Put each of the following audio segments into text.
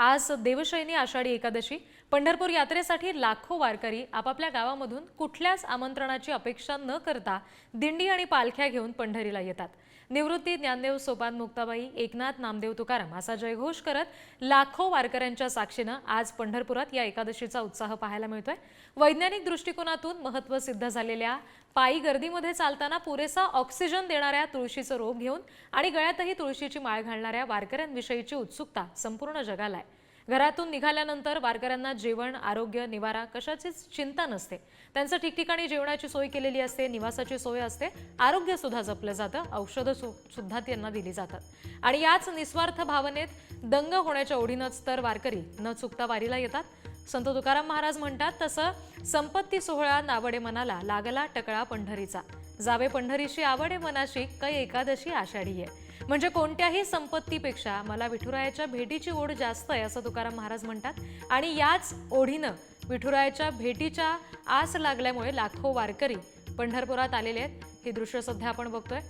आज देवशयनी आषाढी एकादशी. पंढरपूर यात्रेसाठी लाखो वारकरी आपापल्या गावामधून कुठल्याच आमंत्रणाची अपेक्षा न करता दिंडी आणि पालख्या घेऊन पंढरीला येतात. निवृत्ती ज्ञानदेव सोपान मुक्ताबाई एकनाथ नामदेव तुकाराम असा जयघोष करत लाखो वारकऱ्यांच्या साक्षीनं आज पंढरपुरात या एकादशीचा उत्साह पाहायला मिळतोय. वैज्ञानिक दृष्टिकोनातून महत्त्व सिद्ध झालेल्या पायी गर्दीमध्ये चालताना पुरेसा ऑक्सिजन देणाऱ्या तुळशीचं रोप घेऊन आणि गळ्यातही तुळशीची माळ घालणाऱ्या वारकऱ्यांविषयीची उत्सुकता संपूर्ण जगाला आहे. घरातून निघाल्यानंतर वारकऱ्यांना जेवण आरोग्य निवारा कशाचीच चिंता नसते. त्यांचं ठिकठिकाणी जेवणाची सोय केलेली असते निवासाची सोय असते. आरोग्य सुद्धा जपलं जातं औषधं सुद्धा त्यांना दिली जातात. आणि याच निस्वार्थ भावनेत दंग होण्याच्या ओढीनंच तर वारकरी न चुकता वारीला येतात. संत तुकाराम महाराज म्हणतात तसं संपत्ती सोहळा नावडे मनाला लागला टकळा पंढरीचा. जावे पंढरीशी आवडे मनाशी कै एकादशी आषाढी आहे. म्हणजे कोणत्याही संपत्तीपेक्षा मला विठुरायाच्या भेटीची ओढ जास्त आहे असं तुकाराम महाराज म्हणतात. आणि याच ओढीनं विठुरायाच्या भेटीच्या आस लागल्यामुळे लाखो वारकरी पंढरपुरात आलेले आहेत. ही दृश्य सध्या आपण बघतोय.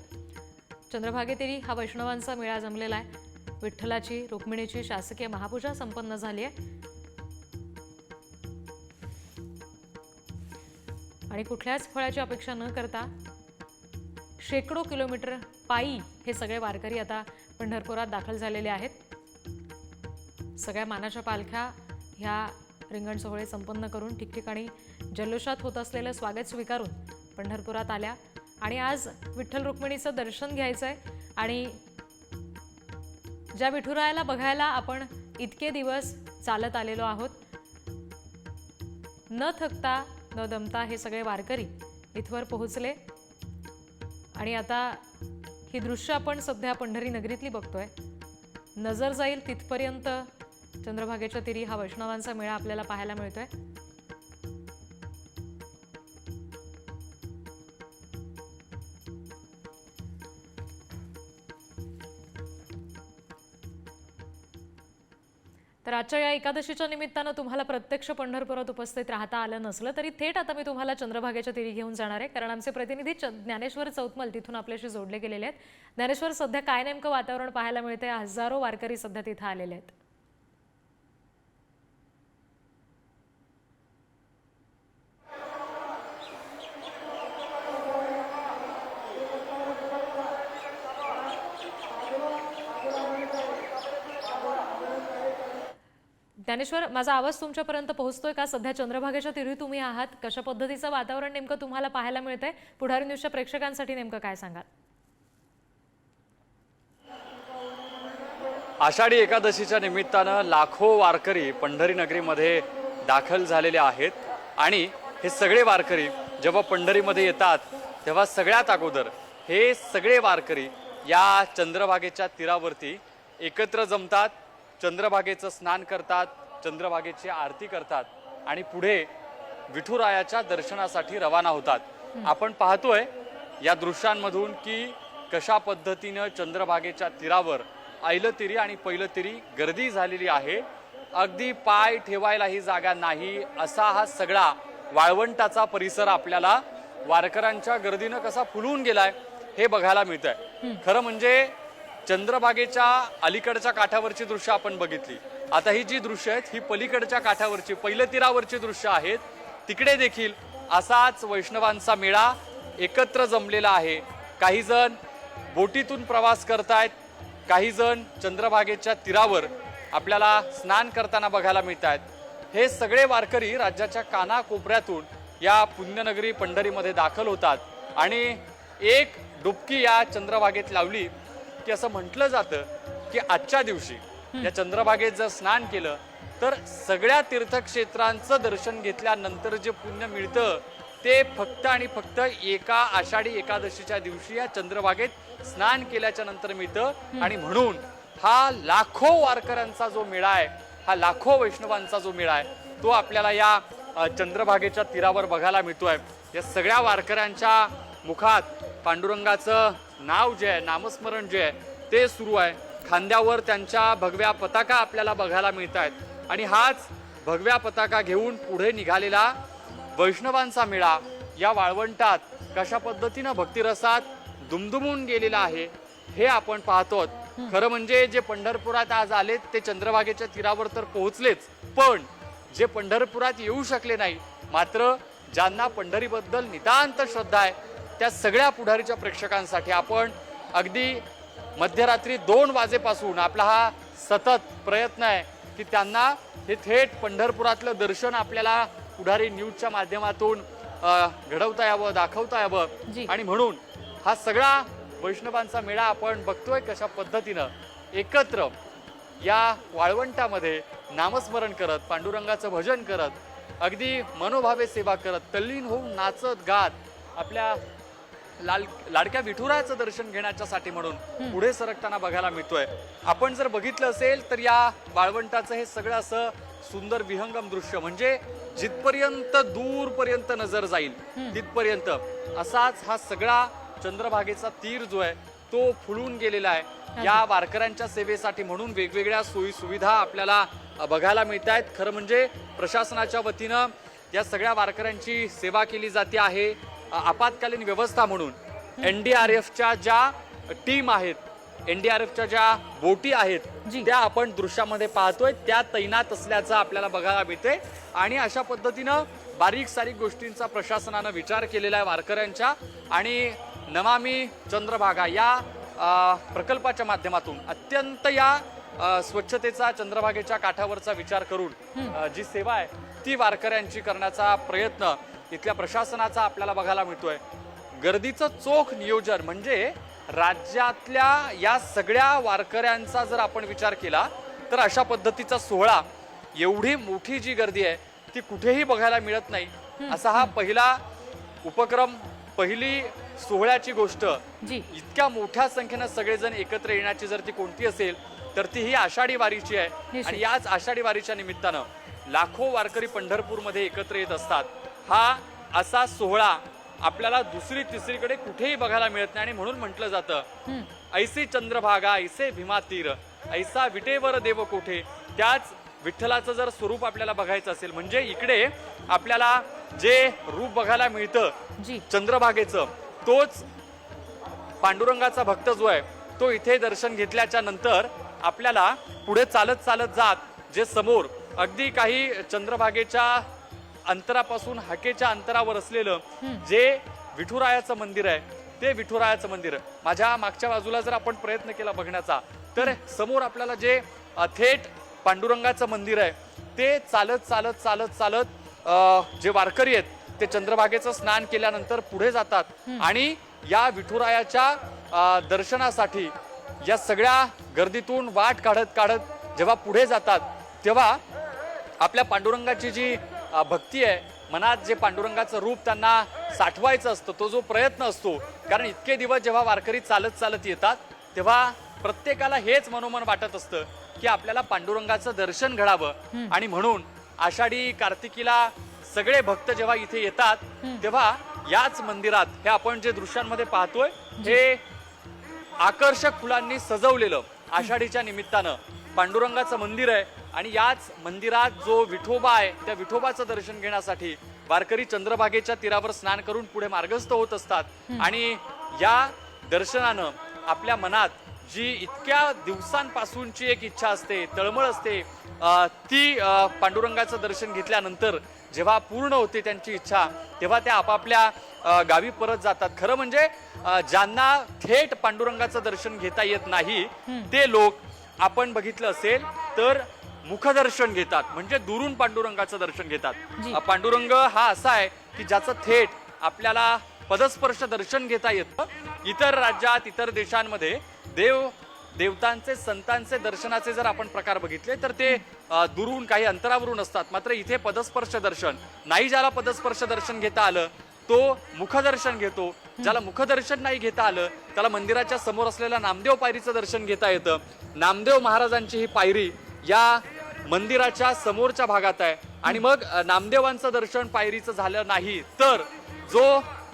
चंद्रभागेतिरी हा वैष्णवांचा मेळा जमलेला आहे. विठ्ठलाची रुक्मिणीची शासकीय महापूजा संपन्न झाली आहे. आणि कुठल्याच फळाची अपेक्षा न करता शेकडो किलोमीटर पायी हे सगळे वारकरी आता पंढरपुरात दाखल झालेले आहेत. सगळ्या मानाच्या पालख्या ह्या रिंगण सोहळे संपन्न करून ठिकठिकाणी जल्लोषात होत असलेलं स्वागत स्वीकारून पंढरपुरात आल्या. आणि आज विठ्ठल रुक्मिणीचं दर्शन घ्यायचं आहे आणि ज्या विठुरायाला बघायला आपण इतके दिवस चालत आलेलो आहोत न थकता न दमता हे सगळे वारकरी इथवर पोहोचले. आणि आता ही दृश्य आपण सध्या पंढरी नगरीतली बघतोय. नजर जाईल तिथपर्यंत चंद्रभागेच्या तिरी हा वैष्णवांचा मेळा आपल्याला पाहायला मिळतोय. आजच्या या एकादशीच्या निमित्तानं तुम्हाला प्रत्यक्ष पंढरपुरात उपस्थित राहता आलं नसलं तरी थेट आता मी तुम्हाला चंद्रभागेच्या तिरी घेऊन जाणार आहे. कारण आमचे प्रतिनिधी च- ज्ञानेश्वर चौतमल तिथून आपल्याशी जोडले गेलेले आहेत. ज्ञानेश्वर सध्या काय नेमकं वातावरण पाहायला मिळते हजारो वारकरी सध्या तिथं आलेले आहेत. ज्ञानेश्वर माझा आवाज तुमच्यापर्यंत पोहोचतोय का? सध्या चंद्रभागेच्या तिरी तुम्ही आहात. कशा पद्धतीचं वातावरण नेमकं तुम्हाला पाहायला मिळतंय? पुढारी न्यूजच्या प्रेक्षकांसाठी नेमकं काय सांगाल? आषाढी एकादशीच्या निमित्तानं लाखो वारकरी पंढरी नगरीमध्ये दाखल झालेले आहेत. आणि हे सगळे वारकरी जेव्हा पंढरीमध्ये येतात तेव्हा सगळ्यात अगोदर हे सगळे वारकरी या चंद्रभागेच्या तीरावरती एकत्र जमतात चंद्रभागेचं स्नान करतात चंद्रभागेची आरती करतात आणि पुढे विठुरायाच्या दर्शनासाठी रवाना होतात. आपण पाहतोय या दृश्यांमधून की कशा पद्धतीनं चंद्रभागेच्या तीरावर ऐलतिरी आणि पैलतिरी गर्दी झालेली आहे. अगदी पाय ठेवायलाही जागा नाही असा हा सगळा वाळवंटाचा परिसर आपल्याला वारकऱ्यांच्या गर्दीनं कसा फुलून गेलाय हे बघायला मिळत आहे खरं म्हणजे चंद्रभागेच्या अलीकडच्या काठावरची दृश्य आपण बघितली. आता ही जी दृश्य आहेत ही पलीकडच्या काठावरची पैलतीरावरची दृश्य आहेत. तिकडे देखील असाच वैष्णवांचा मेळा एकत्र जमलेला आहे. काही जण बोटीतून प्रवास करतायत काही जण चंद्रभागेच्या तीरावर आपल्याला स्नान करताना बघायला मिळत आहेत हे सगळे वारकरी राज्याच्या कानाकोपऱ्यातून या पुण्यनगरी पंढरीमध्ये दाखल होतात. आणि एक डुबकी या चंद्रभागेत लावली की असं म्हटलं जातं की आजच्या दिवशी या चंद्रभागेत जर स्नान केलं तर सगळ्या तीर्थक्षेत्रांचं दर्शन घेतल्यानंतर जे पुण्य मिळतं ते फक्त आणि फक्त एका आषाढी एकादशीच्या दिवशी या चंद्रभागेत स्नान केल्याच्यानंतर मिळतं. आणि म्हणून हा लाखो वारकऱ्यांचा जो मेळा आहे हा लाखो वैष्णवांचा जो मेळा आहे तो आपल्याला या चंद्रभागेच्या तीरावर बघायला मिळतोय. या सगळ्या वारकऱ्यांच्या मुखात पांडुरंगाचं नाव जे आहे नामस्मरण जे आहे ते सुरू आहे. खांद्यावर त्यांच्या भगव्या पताका आपल्याला बघायला मिळत आहेत आणि हाच भगव्या पताका घेऊन पुढे निघालेला वैष्णवांचा मेळा या वाळवंटात कशा पद्धतीनं भक्तिरसात दुमदुमून गेलेला आहे हे आपण पाहतो खरं म्हणजे जे पंढरपुरात आज आलेत ते चंद्रभागेच्या तीरावर तर पोहोचलेच. पण जे पंढरपुरात येऊ शकले नाही मात्र ज्यांना पंढरीबद्दल नितांत श्रद्धा आहे त्या सगळ्या पुढारीच्या प्रेक्षकांसाठी आपण अगदी मध्यरात्री दोन वाजेपासून आपला हा सतत प्रयत्न आहे की त्यांना हे थेट पंढरपुरातलं दर्शन आपल्याला पुढारी न्यूजच्या माध्यमातून घडवता यावं दाखवता यावं. आणि म्हणून हा सगळा वैष्णवांचा मेळा आपण बघतोय कशा पद्धतीनं एकत्र या वाळवंटामध्ये नामस्मरण करत पांडुरंगाचं भजन करत अगदी मनोभावे सेवा करत तल्लीन होऊन नाचत गात आपल्या लाल लाडक्या विठुराचं दर्शन घेण्याच्यासाठी म्हणून पुढे सरकताना बघायला मिळतोय. आपण जर बघितलं असेल तर या वाळवंटाचं हे सगळं असं सुंदर विहंगम दृश्य म्हणजे जिथपर्यंत दूरपर्यंत नजर जाईल तिथपर्यंत असाच हा सगळा चंद्रभागेचा तीर जो आहे तो फुलून गेलेला आहे. या वारकऱ्यांच्या सेवेसाठी म्हणून वेगवेगळ्या सोयी सुविधा आपल्याला बघायला मिळत आहेत खरं म्हणजे प्रशासनाच्या वतीनं या सगळ्या वारकऱ्यांची सेवा केली जाते आहे. आपत्कालीन व्यवस्था म्हणून एन डी आर एफच्या ज्या टीम आहेत एन डी आर एफच्या ज्या बोटी आहेत. त्या आपण दृश्यामध्ये पाहतोय. त्या तैनात असल्याचं आपल्याला बघायला मिळते आणि अशा पद्धतीनं बारीक सारीक गोष्टींचा प्रशासनानं विचार केलेला आहे वारकऱ्यांच्या आणि नमामी चंद्रभागा या प्रकल्पाच्या माध्यमातून अत्यंत या स्वच्छतेचा चंद्रभागेच्या काठावरचा विचार करून जी सेवा आहे ती वारकऱ्यांची करण्याचा प्रयत्न इथल्या प्रशासनाचा आपल्याला बघायला मिळतोय. गर्दीचं चोख नियोजन म्हणजे राज्यातल्या या सगळ्या वारकऱ्यांचा जर आपण विचार केला तर अशा पद्धतीचा सोहळा एवढी मोठी जी गर्दी आहे ती कुठेही बघायला मिळत नाही. असा हा पहिला उपक्रम पहिली सोहळ्याची गोष्ट. इतक्या मोठ्या संख्येनं सगळेजण एकत्र येण्याची जर ती कोणती असेल तर ती ही आषाढी वारीची आहे. आणि याच आषाढी वारीच्या निमित्तानं लाखो वारकरी पंढरपूरमध्ये एकत्र येत असतात. हा असा सोहळा आपल्याला दुसरी तिसरीकडे कुठेही बघायला मिळत नाही. आणि म्हणून म्हटलं जातं. ऐसे चंद्रभागा ऐसे भीमा तीर ऐसा विटेवर देव कोठे? त्याच विठ्ठलाचं जर स्वरूप आपल्याला बघायचं असेल म्हणजे इकडे आपल्याला जे रूप बघायला मिळतं चंद्रभागेचं तोच पांडुरंगाचा भक्त जो आहे तो इथे दर्शन घेतल्याच्या नंतर आपल्याला पुढे चालत चालत जात जे समोर अगदी काही चंद्रभागेच्या अंतरापासून हाकेच्या अंतरावर असलेलं जे विठुरायाचं मंदिर आहे ते विठुरायाचं मंदिर माझ्या मागच्या बाजूला जर आपण प्रयत्न केला बघण्याचा तर समोर आपल्याला जे थेट पांडुरंगाचं मंदिर आहे ते चालत चालत चालत चालत जे वारकरी आहेत ते चंद्रभागेचं स्नान केल्यानंतर पुढे जातात. आणि या विठुरायाच्या दर्शनासाठी या सगळ्या गर्दीतून वाट काढत काढत जेव्हा पुढे जातात तेव्हा आपल्या पांडुरंगाची जी भक्ती आहे. मनात जे पांडुरंगाचं रूप त्यांना साठवायचं असतं तो जो प्रयत्न असतो कारण इतके दिवस जेव्हा वारकरी चालत चालत येतात तेव्हा प्रत्येकाला हेच मनोमन वाटत असतं की आपल्याला पांडुरंगाचं दर्शन घडावं. आणि म्हणून आषाढी कार्तिकीला सगळे भक्त जेव्हा इथे येतात तेव्हा याच मंदिरात हे आपण जे दृश्यांमध्ये पाहतोय हे आकर्षक फुलांनी सजवलेलं आषाढीच्या निमित्तानं पांडुरंगाचं मंदिर आहे. आणि याच मंदिरात जो विठोबा आहे त्या विठोबाचं दर्शन घेण्यासाठी वारकरी चंद्रभागेच्या तीरावर स्नान करून पुढे मार्गस्थ होत असतात. आणि या दर्शनानं आपल्या मनात जी इतक्या दिवसांपासूनची एक इच्छा असते तळमळ असते ती पांडुरंगाचं दर्शन घेतल्यानंतर जेव्हा पूर्ण होते त्यांची इच्छा तेव्हा त्या आपापल्या गावी परत जातात. खरं म्हणजे ज्यांना थेट पांडुरंगाचं दर्शन घेता येत नाही ते लोक आपण बघितलं असेल तर मुखदर्शन घेतात. म्हणजे दुरून पांडुरंगाचं दर्शन घेतात. पांडुरंग हा असा आहे की ज्याचं थेट आपल्याला पदस्पर्श दर्शन घेता येतं. इतर राज्यात इतर देशांमध्ये देव देवतांचे संतांचे दर्शनाचे जर आपण प्रकार बघितले तर ते दुरून काही अंतरावरून असतात. मात्र इथे पदस्पर्श दर्शन नाही ज्याला पदस्पर्श दर्शन घेता आलं तो मुखदर्शन घेतो. ज्याला मुखदर्शन नाही घेता आलं त्याला मंदिराच्या समोर असलेल्या नामदेव पायरीचं दर्शन घेता येतं. नामदेव महाराजांची ही पायरी या मंदिराच्या समोरच्या भागात आहे. आणि मग नामदेवांचं दर्शन पायरीचं झालं नाही तर जो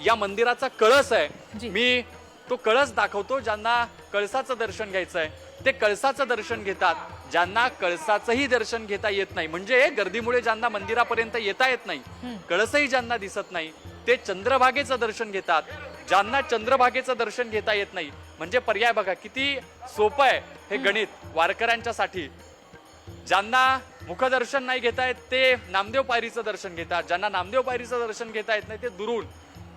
या मंदिराचा कळस. आहे मी तो कळस दाखवतो ज्यांना कळसाचं दर्शन घ्यायचं आहे. ते कळसाचं दर्शन घेतात. ज्यांना कळसाचंही दर्शन घेता येत नाही. म्हणजे गर्दीमुळे ज्यांना मंदिरापर्यंत येता येत नाही कळसही ज्यांना दिसत नाही ते चंद्रभागेचं दर्शन घेतात. ज्यांना चंद्रभागेचं दर्शन घेता येत नाही म्हणजे पर्याय बघा किती सोपं आहे हे. गणित वारकऱ्यांच्यासाठी. ज्यांना मुखदर्शन नाही घेता येत ते नामदेव पायरीचं दर्शन घेतात. ज्यांना नामदेव पायरीचं दर्शन घेता येत नाही ते दुरून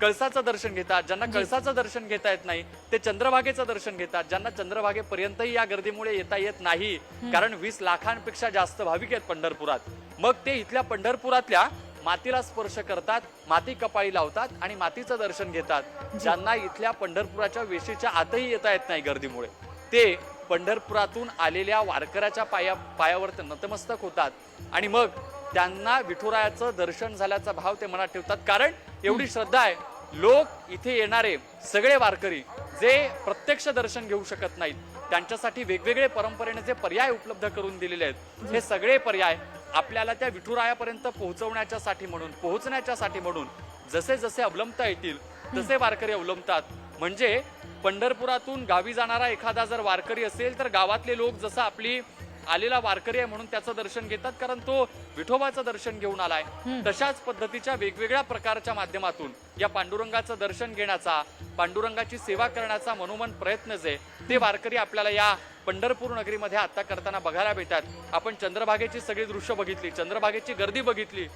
कळसाचं दर्शन घेतात. ज्यांना कळसाचं दर्शन घेता येत नाही ते चंद्रभागेचं दर्शन घेतात. ज्यांना चंद्रभागेपर्यंतही या गर्दीमुळे येता येत नाही कारण वीस लाखांपेक्षा जास्त भाविक आहेत पंढरपुरात. मग ते इथल्या पंढरपुरातल्या मातीला स्पर्श करतात माती कपाळी लावतात आणि मातीचं दर्शन घेतात. ज्यांना इथल्या पंढरपुराच्या वेशीच्या आतही येता येत नाही गर्दीमुळे. ते पंढरपुरातून आलेल्या वारकऱ्याच्या पाया पायावर ते नतमस्तक होतात. आणि मग त्यांना विठुरायाचं दर्शन झाल्याचा भाव ते मनात ठेवतात. कारण एवढी श्रद्धा आहे. लोक इथे येणारे सगळे वारकरी जे प्रत्यक्ष दर्शन घेऊ शकत नाहीत त्यांच्यासाठी वेगवेगळे परंपरेने जे पर्याय उपलब्ध करून दिलेले आहेत हे सगळे पर्याय आपल्याला त्या विठुरायापर्यंत पोहोचवण्याच्यासाठी म्हणून पोहोचण्याच्यासाठी म्हणून जसे जसे अवलंबता येतील तसे वारकरी अवलंबतात. म्हणजे पंढरपुरातून गावी जाणारा एखादा जर वारकरी असेल तर गावातले लोक जसं आपली आलेला वारकरी आहे म्हणून त्याचं दर्शन घेतात कारण तो विठोबाचं दर्शन घेऊन आलाय. तशाच पद्धतीच्या वेगवेगळ्या प्रकारच्या माध्यमातून या पांडुरंगाचं दर्शन घेण्याचा पांडुरंगाची सेवा करण्याचा मनोमन प्रयत्न जे ते वारकरी आपल्याला या पंढरपूर नगरीमध्ये आता करताना बघायला मिळतात आपण चंद्रभागेची सगळी दृश्य बघितली चंद्रभागेची गर्दी बघितली.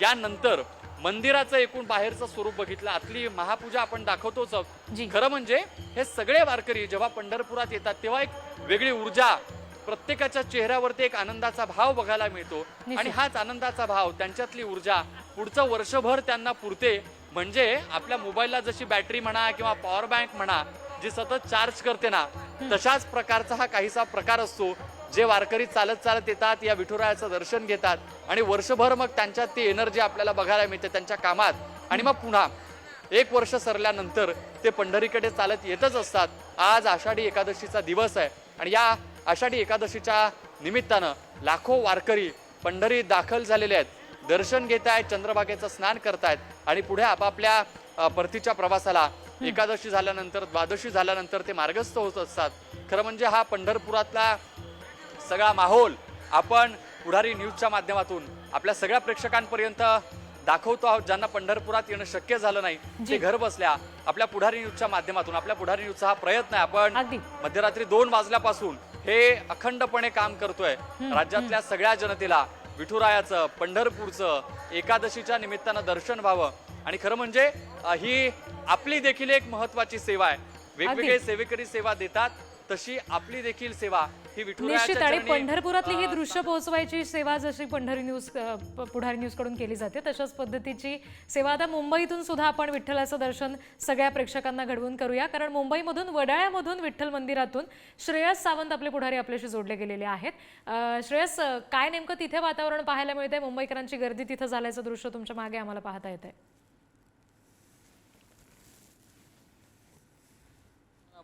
यानंतर मंदिराचं एकूण बाहेरचं स्वरूप बघितलं. आतली महापूजा आपण दाखवतोच. खरं म्हणजे हे सगळे वारकरी जेव्हा पंढरपुरात येतात तेव्हा एक वेगळी ऊर्जा प्रत्येकाच्या चेहऱ्यावरती एक आनंदाचा भाव बघायला मिळतो. आणि हाच आनंदाचा भाव त्यांच्यातली ऊर्जा पुढचं वर्षभर त्यांना पुरते. म्हणजे आपल्या मोबाईलला जशी बॅटरी म्हणा किंवा पॉवर बँक म्हणा जी सतत चार्ज करते ना तशाच प्रकारचा हा काहीसा प्रकार असतो. जे वारकरी चालत चालत येतात या विठुरायाचं दर्शन घेतात आणि वर्षभर मग त्यांच्यात ती एनर्जी आपल्याला बघायला मिळते त्यांच्या कामात. आणि मग पुन्हा एक वर्ष सरल्यानंतर ते पंढरीकडे चालत येतच असतात. आज आषाढी एकादशीचा दिवस आहे आणि या आषाढी एकादशीच्या निमित्तानं लाखो वारकरी पंढरीत दाखल झालेले आहेत. दर्शन घेत आहेत चंद्रभागेचं स्नान करतायत आणि पुढे आपापल्या परतीच्या प्रवासाला एकादशी झाल्यानंतर द्वादशी झाल्यानंतर ते मार्गस्थ होत असतात. खरं म्हणजे हा पंढरपुरातला सगळा माहोल आपण पुढारी न्यूजच्या माध्यमातून आपल्या सगळ्या प्रेक्षकांपर्यंत दाखवतो आहोत. ज्यांना पंढरपुरात येणं शक्य झालं नाही ते घर बसल्या आपल्या पुढारी न्यूजच्या माध्यमातून आपल्या पुढारी न्यूजचा हा प्रयत्न आहे. आपण. मध्यरात्री दोन वाजल्यापासून हे अखंडपणे काम करतोय. राज्यातल्या सगळ्या जनतेला विठुरायाचं पंढरपूरचं एकादशीच्या निमित्तानं दर्शन व्हावं. आणि खरं म्हणजे ही आपली देखील एक महत्वाची सेवा आहे. वेगवेगळे सेवेकरी सेवा देतात तशी आपली देखील सेवा निश्चित आणि पंढरपुरातली ही दृश्य पोहोचवायची सेवा जशी पंढरी न्यूज पुढारी न्यूजकडून केली जाते तशाच पद्धतीची सेवा आता मुंबईतून सुद्धा आपण विठ्ठलाचं दर्शन सगळ्या प्रेक्षकांना घडवून करूया. कारण मुंबईमधून वडाळ्यामधून विठ्ठल मंदिरातून श्रेयस सावंत आपले पुढारी आपल्याशी जोडले गेलेले आहेत. श्रेयस काय नेमकं तिथे वातावरण पाहायला मिळतंय? मुंबईकरांची गर्दी तिथं झाल्याचं दृश्य तुमच्या मागे आम्हाला पाहता येत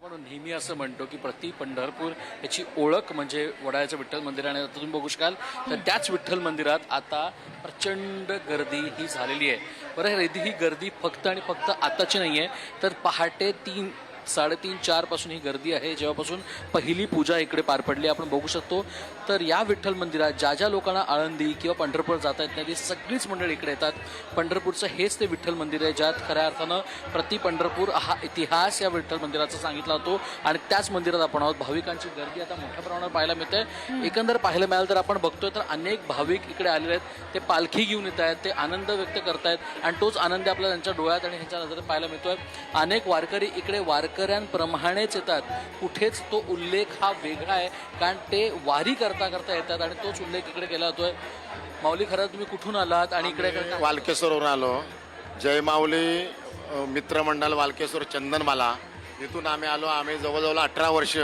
आपण नेहमी असं म्हणतो की प्रति पंढरपूर याची ओळख म्हणजे वडाळ्याचं विठ्ठल मंदिर आणि आता तुम्ही बघू शकाल. तर त्याच विठ्ठल मंदिरात आता प्रचंड गर्दी ही झालेली आहे. बरं ही ही गर्दी फक्त आणि फक्त आताची नाही आहे तर पहाटे तीन साडेतीन चारपासून ही गर्दी आहे. जेव्हापासून पहिली पूजा इकडे पार पडली आपण बघू शकतो. तर या विठ्ठल मंदिरात ज्या ज्या लोकांना आळंदी किंवा पंढरपूर जाता येत नाही ती सगळीच मंडळी इकडे येतात. पंढरपूरचं हेच ते विठ्ठल मंदिर आहे ज्यात खऱ्या अर्थानं प्रति पंढरपूर हा इतिहास या विठ्ठल मंदिराचा सांगितला जातो. आणि त्याच मंदिरात आपण आहोत. भाविकांची गर्दी आता मोठ्या प्रमाणावर पाहायला मिळते. एकंदर पाहायला मिळालं तर आपण बघतोय तर अनेक भाविक इकडे आलेले आहेत. ते पालखी घेऊन येत आहेत ते आनंद व्यक्त करतायत. आणि तोच आनंद आपल्याला त्यांच्या डोळ्यात आणि ह्यांच्या नजरेत पाहायला मिळतोय. अनेक वारकरी इकडे वारकऱ्यांप्रमाणेच येतात. कुठेच तो उल्लेख हा वेगळा आहे. कारण ते वारी करता करता येतात आणि तोच उल्लेख इकडे केला जातोय. माऊली खरं तुम्ही कुठून आलात आणि इकडे वालकेश्वरवरून आलो. जय माऊली मित्रमंडळ वालकेश्वर चंदनमाला. इथून आम्ही आलो. आम्ही जवळजवळ अठरा वर्ष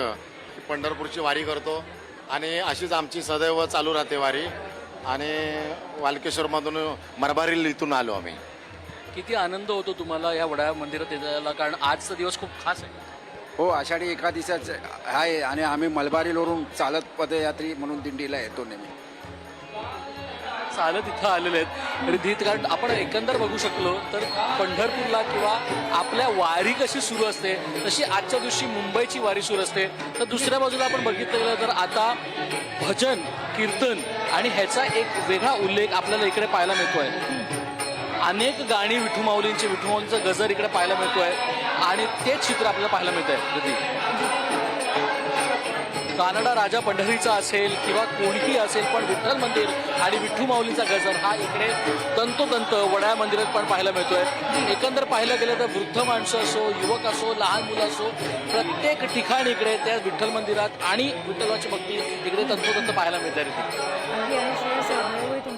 पंढरपूरची वारी करतो. आणि अशीच आमची सदैव चालू राहते वारी. आणि वालकेश्वरमधून मरबारी इथून आलो आम्ही. किती आनंद होतो तुम्हाला या वड्या मंदिरात यायला कारण आजचा दिवस खूप खास आहे. हो आषाढी एकादशीचं आहे आणि आम्ही मलबारीवरून चालत पदयात्री म्हणून दिंडीला येतो नेहमी. चालत इथं आलेले आहेत. रिधित कारण आपण एकंदर बघू शकलो तर पंढरपूरला किंवा आपल्या वारी कशी सुरू असते तशी आजच्या दिवशी मुंबईची वारी सुरू असते. तर दुसऱ्या बाजूला आपण बघितलं गेलं तर आता भजन कीर्तन आणि ह्याचा एक वेगळा उल्लेख आपल्याला इकडे पाहायला मिळतोय. अनेक गाणी विठू माऊलींची विठू माऊलींचं गजर इकडे पाहायला मिळतोय. आणि तेच चित्र आपल्याला पाहायला मिळत आहे कानडा राजा पंढरीचा असेल किंवा कोणीही असेल पण विठ्ठल मंदिर आणि विठ्ठू माऊलीचा गजर हा इकडे तंतोतंत वड्या मंदिरात पण पाहायला मिळतोय. एकंदर पाहायला गेलं तर वृद्ध माणसं असो युवक असो लहान मुलं असो प्रत्येक ठिकाणी इकडे त्या विठ्ठल मंदिरात आणि विठ्ठलाची भक्ती इकडे तंतोतंत पाहायला मिळते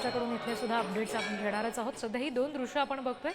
तुमच्याकडून इथे सुद्धा अपडेट्स आपण घेणारच आहोत. सध्या ही दोन दृश्य आपण बघतोय.